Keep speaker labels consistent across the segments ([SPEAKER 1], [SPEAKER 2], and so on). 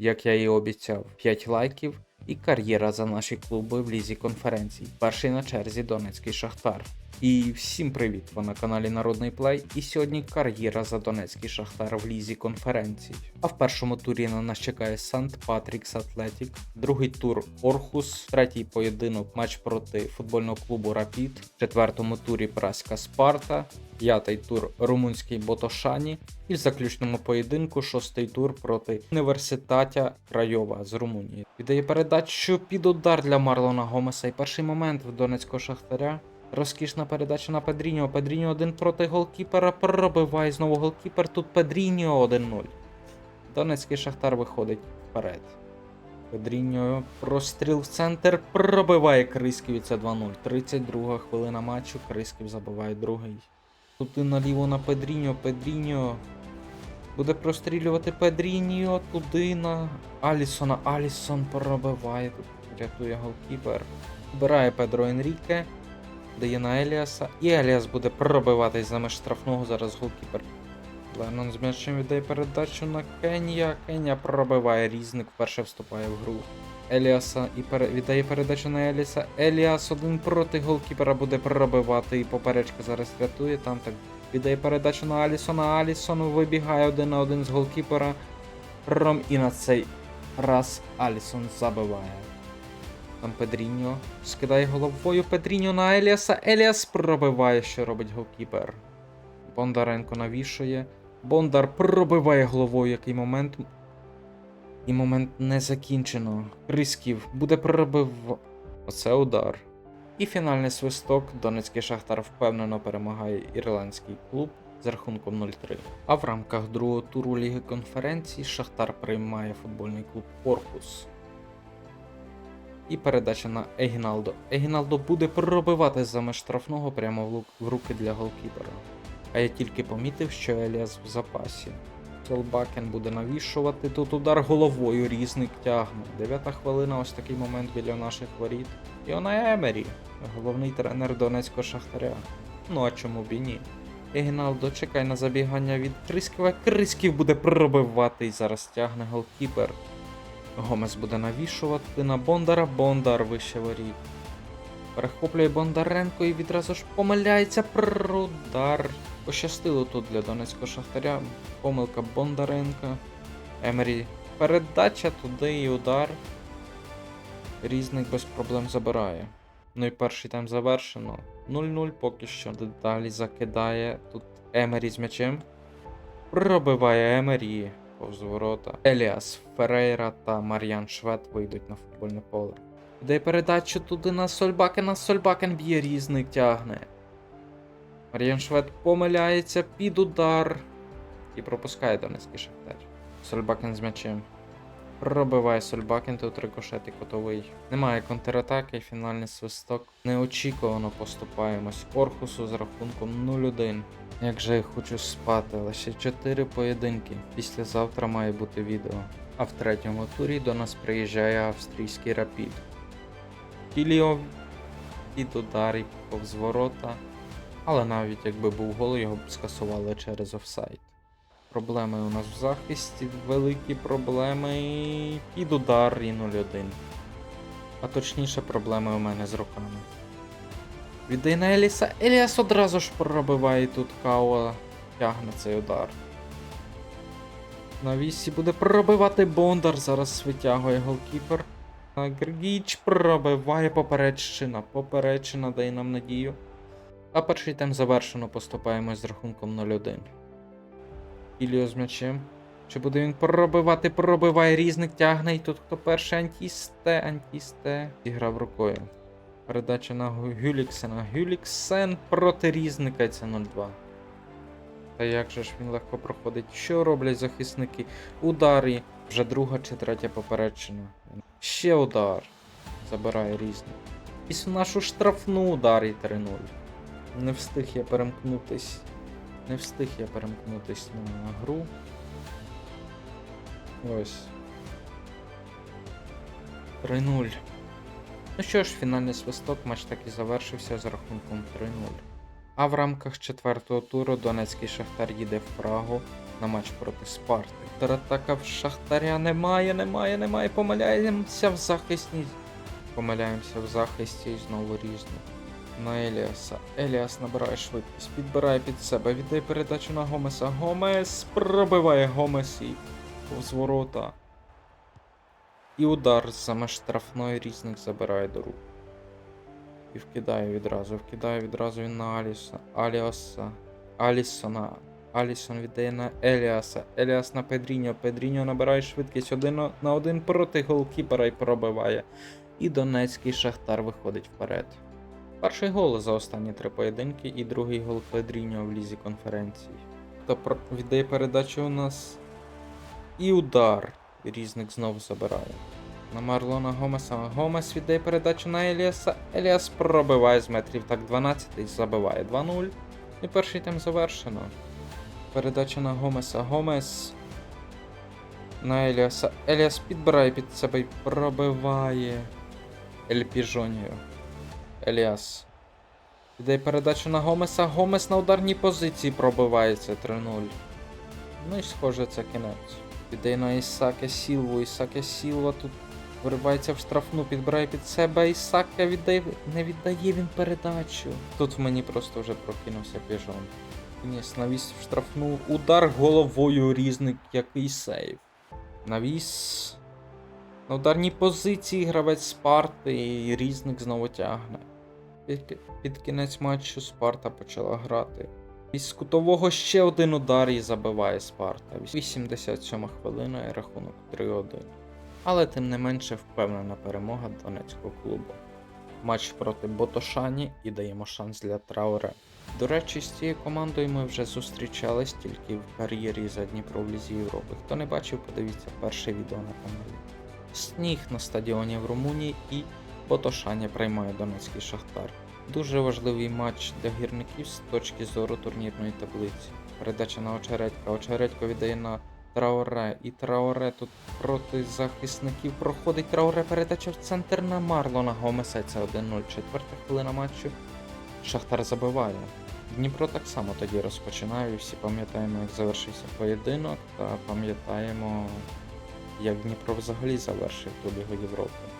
[SPEAKER 1] Як я і обіцяв, 5 лайків і кар'єра за наші клуби в лізі конференцій. Перший на черзі Донецький Шахтар. І всім привіт! Ви на каналі Народний Плей. І сьогодні кар'єра за Донецький Шахтар в лізі конференцій. А в першому турі на нас чекає Сант Патрікс Атлетік, другий тур Орхус, третій поєдинок матч проти футбольного клубу Рапід, в четвертому турі Праська Спарта, п'ятий тур Румунський Ботошані і в заключному поєдинку шостий тур проти університатя Крайова з Румунії. Віддає передачу під удар для Марлона Гомеса. І перший момент в Донецького Шахтаря. Розкішна передача на Педріньо. Педріньо один проти голкіпера. Пробиває знову голкіпер. Тут Педріньо 1-0. Донецький Шахтар виходить вперед. Педріньо простріл в центр. Пробиває Крисків це 2-0. 32 хвилина матчу. Крисків забиває другий. Тут наліво на Педріньо. Педріньо. Буде прострілювати Педріньо туди на Алісона. Алісон пробиває. Тут рятує голкіпер. Вбирає Педро Енріке. Дає на Еліаса. І Еліас буде пробиватись за меж штрафного. Зараз голкіпер. Леннон з м'ячем віддає передачу на Кенія. Кенія пробиває різник, вперше вступає в гру. Еліаса і віддає передачу на Еліаса. Еліас один проти голкіпера буде пробивати. І поперечка зараз рятує. Там так віддає передачу на Алісона. Алісон вибігає один на один з голкіпера. Ром і на цей раз Алісон забиває. Там Педріньо скидає головою Педріньо на Еліаса. Еліас пробиває, що робить голкіпер. Бондаренко навішує. Бондар пробиває головою який момент. І момент не закінчено. Крисків буде пробив. Оце удар. І фінальний свисток. Донецький Шахтар впевнено перемагає ірландський клуб з рахунком 0-3. А в рамках другого туру Ліги конференцій Шахтар приймає футбольний клуб Оркус. І передача на Егіналдо. Егіналдо буде пробивати за штрафного прямо в руки для голкіпера. А я тільки помітив, що Еліас в запасі. Солбакен буде навішувати. Тут удар головою різник тягне. Дев'ята хвилина, ось такий момент біля наших воріт. І вона Емері, головний тренер Донецького Шахтаря. Ну а чому б і ні? Егіналдо чекай на забігання від Крисківа. Крисків буде пробивати і зараз тягне голкіпер. Гомес буде навішувати на Бондара. Бондар вище воріт. Перехоплює Бондаренко і відразу ж помиляється про удар. Пощастило тут для Донецького Шахтаря. Помилка Бондаренка. Емері. Передача туди і удар. Різник без проблем забирає. Ну і перший тайм завершено. 0-0 поки що. Далі закидає тут Емері з м'ячем. Пробиває Емері повз ворота. Еліас Ферейра та Мар'ян Швед вийдуть на футбольне поле. Де передачу туди на Сольбакена. Сольбакен б'є різник тягне. Мар'ян Швед помиляється під удар. І пропускає Донецький Шахтар. Сольбакен з м'ячем. Пробиває Сольбакен, тут рикошет і котовий. Немає контратаки, фінальний свисток. Неочікувано поступаємось Орхусу з рахунком 0-1. Як же я хочу спати, лише 4 поєдинки. Післязавтра має бути відео. А в третьому турі до нас приїжджає австрійський рапід. Кіліо під удар і повз ворота. Але навіть якби був гол, його б скасували через офсайд. Проблеми у нас в захисті, великі проблеми під удар і 0-1. А точніше, проблеми у мене з руками. Віддай на Еліса. Еліас одразу ж пробиває тут Као тягне цей удар. На вісі буде пробивати Бондар, зараз витягує голкіпер. Гергіч пробиває попередчина. Попередчина дає нам надію. А перший тайм завершено, поступаємось з рахунком 0-1. Іліо з м'ячем. Чи буде він пробивати? Пробиває різник, тягне. І тут хто перший антісте, антісте. Зіграв рукою. Передача на Гюліксена. Гюліксен проти різника це 0-2. Та як же ж він легко проходить? Що роблять захисники? Ударі. Вже друга чи третя попередчина. Ще удар. Забирає різник. І нашу штрафну удар і 3-0. Не встиг я перемкнутись. Не встиг я перемкнутись на гру. Ось. 3-0. Ну що ж, фінальний свисток, матч так і завершився з рахунком 3-0. А в рамках четвертого туру Донецький Шахтар їде в Прагу на матч проти Спарти. Контратака в Шахтаря немає, немає, немає. Помиляємося в захисті. Помиляємося в захисті і знову різно. На Еліаса. Еліас набирає швидкість, підбирає під себе, віддає передачу на Гомеса. Гомес пробиває Гомес і повз. І удар за меж штрафної різник забирає до рук. І вкидає відразу, вкидає відразу він на Аліса. Аліаса. Алісона. Алісон віддає на Еліаса. Еліас на Педріньо. Педріньо набирає швидкість один на один проти голкіпера і пробиває. І Донецький Шахтар виходить вперед. Перший гол за останні три поєдинки і другий гол Педріньо в лізі конференції. Про- віддає передачу у нас. І удар. Різник знову забирає. На Марлона Гомеса. Гомес віддає передачу на Еліаса. Еліас пробиває з метрів так 12 і забиває 2-0. І перший тайм завершено. Передача на Гомеса. Гомес. На Еліаса. Еліас підбирає під себе і пробиває. Ель Піжоніо. Еліас. Віддає передачу на Гомеса. Гомес на ударній позиції пробивається 3-0. Ну і схоже, це кінець. Віддає на Ісаке Сілву. Ісаке Сілва тут виривається в штрафну, підбирає під себе. Ісаке віддає, не віддає він передачу. Тут в мені просто вже прокинувся піжон. Ніс навіс в штрафну. Удар головою різник, який сейв. Навіс. На ударній позиції гравець Спарти і різник знову тягне. Під, під кінець матчу Спарта почала грати. Із кутового ще один удар і забиває Спарта. 87 хвилина і рахунок 3-1. Але тим не менше впевнена перемога донецького клубу. Матч проти Ботошані і даємо шанс для Трауре. До речі, з цією командою ми вже зустрічались тільки в кар'єрі за Дніпро в Лізі Європи. Хто не бачив, подивіться перше відео на каналі. Сніг на стадіоні в Румунії і Ботошаня приймає Донецький Шахтар. Дуже важливий матч для гірників з точки зору турнірної таблиці. Передача на очередька. Очередько віддає на Трауре. І Трауре тут проти захисників проходить Трауре передача в центр на Марлона Гомеса. Це 1-0. Четверта хвилина матчу. Шахтар забиває. Дніпро так само тоді розпочинає. Всі пам'ятаємо, як завершився поєдинок, та пам'ятаємо, як Дніпро взагалі завершив ту Лігу Європи.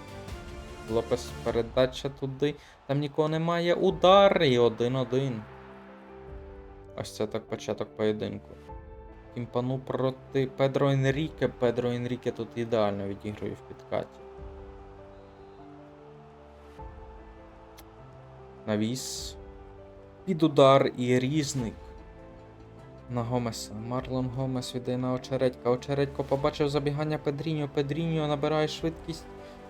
[SPEAKER 1] Лопес передача туди. Там нікого немає. Удар і 1-1. Ось це так початок поєдинку. Кімпану проти Педро Енріке. Педро Енріке тут ідеально відігрує в підкаті. Навіс. Під удар і різник. На Гомеса. Марлон Гомес віддає на очередька. Очередько побачив забігання Педріньо. Педріньо набирає швидкість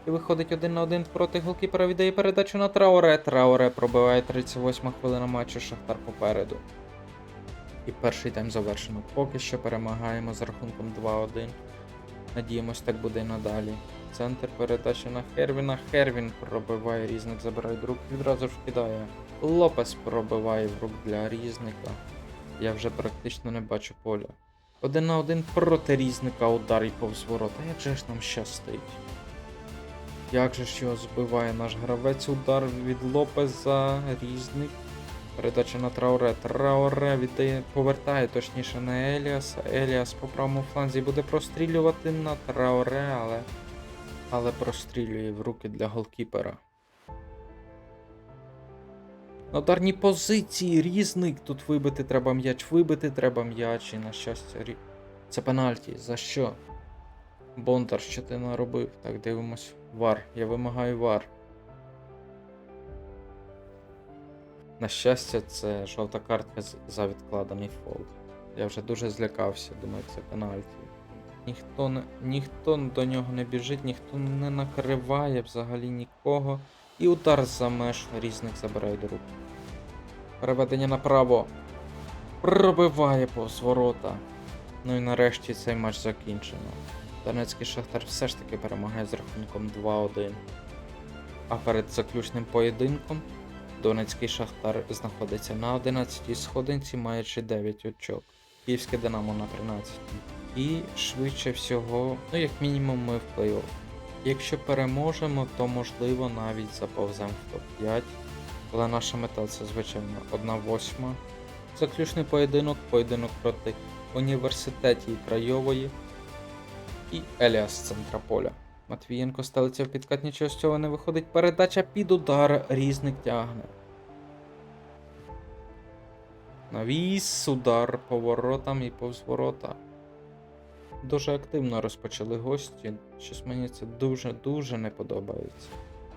[SPEAKER 1] і виходить один на один проти голкіпера. Віддає передачу на Трауре. Трауре пробиває 38 хвилина матчу. Шахтар попереду. І перший тайм завершено. Поки що перемагаємо з рахунком 2-1. Надіємось, так буде і надалі. Центр передачі на Хервіна. Хервін пробиває різник, забирає друг, відразу ж кидає. Лопес пробиває в рук для різника. Я вже практично не бачу поля. Один на один проти різника удар і повз ворота. Як же ж нам щастить? Як же ж його збиває наш гравець? Удар від Лопеза, різник. Передача на Трауре. Трауре віддає, повертає точніше на Еліаса. Еліас по правому фланзі буде прострілювати на Трауре, але. Але прострілює в руки для голкіпера. На ударній позиції різник. Тут вибити треба м'яч, вибити треба м'яч, і на щастя. Це пенальті. За що? Бондар, що ти наробив? Так, дивимось. Вар. Я вимагаю вар. На щастя, це жовта картка за відкладений фол. Я вже дуже злякався, думаю, це пенальті. Ніхто не, ніхто до нього не біжить, ніхто не накриває взагалі нікого. І удар за меж різник забирає до рук. Переведення направо. Пробиває повз ворота. Ну і нарешті цей матч закінчено. Донецький Шахтар все ж таки перемагає з рахунком 2-1. А перед заключним поєдинком Донецький Шахтар знаходиться на 11-й сходинці, маючи 9 очок. Київське Динамо на 13 І швидше всього, ну як мінімум, ми в плей-офф. Якщо переможемо, то можливо навіть заповземо в топ-5. Але наша мета це, звичайно, 1-8. Заключний поєдинок, поєдинок проти університеті Крайової і Еліас з. Матвієнко стелиться в підкат, нічого з цього не виходить. Передача під удар, різник тягне. Навіс, удар поворотам і повз ворота. Дуже активно розпочали гості. Щось мені це дуже-дуже не подобається.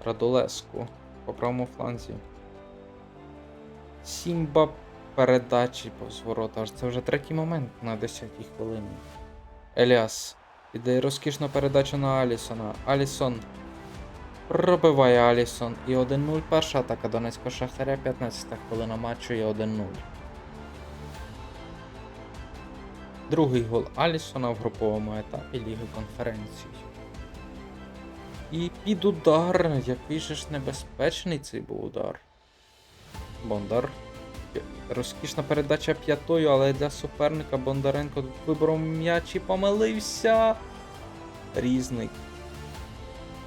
[SPEAKER 1] Радолеску по правому фланзі. Сімба передачі повз ворота. Аж це вже третій момент на 10-й хвилині. Еліас іде розкішна передача на Алісона. Алісон пробиває Алісон. І 1-0. Перша атака Донецького Шахтаря, 15 хвилина матчу і 1-0. Другий гол Алісона в груповому етапі Ліги конференцій. І під удар, який же ж небезпечний цей був удар. Бондар. Розкішна передача п'ятою, але для суперника Бондаренко вибором м'яч і помилився. Різник.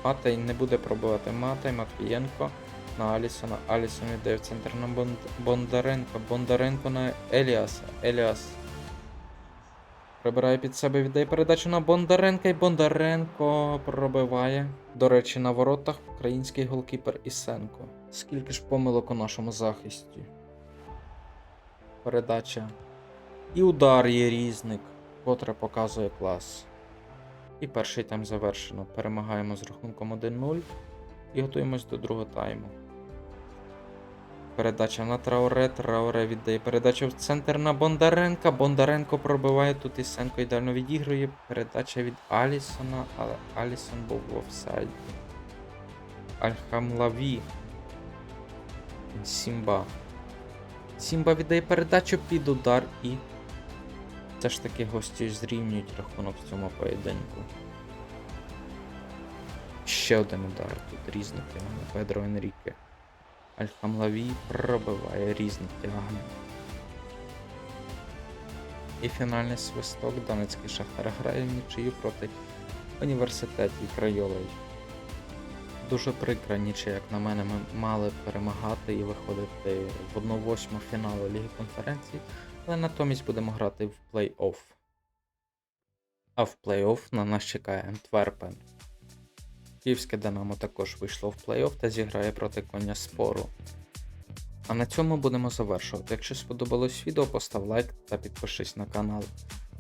[SPEAKER 1] Матай не буде пробувати Матай, Матвієнко на Алісона. Алісон йде в центр на Бонд- Бондаренко. Бондаренко на Еліаса. Еліас. Прибирає під себе, віддає передачу на Бондаренка, і Бондаренко пробиває. До речі, на воротах український голкіпер Ісенко. Скільки ж помилок у нашому захисті. Передача. І удар є різник, котре показує клас. І перший тайм завершено. Перемагаємо з рахунком 1-0 і готуємось до другого тайму. Передача на Трауре. Трауре віддає передачу в центр на Бондаренка. Бондаренко пробиває тут Ісенко ідеально відігрує. Передача від Алісона, але Алісон був в офсайді. Альхамлаві. Сімба. Сімба віддає передачу під удар і. Все ж таки гості зрівнюють рахунок в цьому поєдинку. Ще один удар тут різник тягне Педро Енріке. Альхамлаві пробиває різник тягне. І фінальний свисток Донецький Шахтар грає в нічию проти університетів Крайовий. Дуже прикра нічия, як на мене, ми мали перемагати і виходити в 1-8 фіналу Ліги конференцій, але натомість будемо грати в плей-офф. А в плей-офф на нас чекає Антверпен. Київське Динамо також вийшло в плей-офф та зіграє проти коня спору. А на цьому будемо завершувати. Якщо сподобалось відео, постав лайк та підпишись на канал.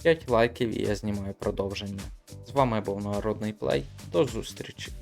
[SPEAKER 1] 5 лайків і я знімаю продовження. З вами був Народний Плей. До зустрічі!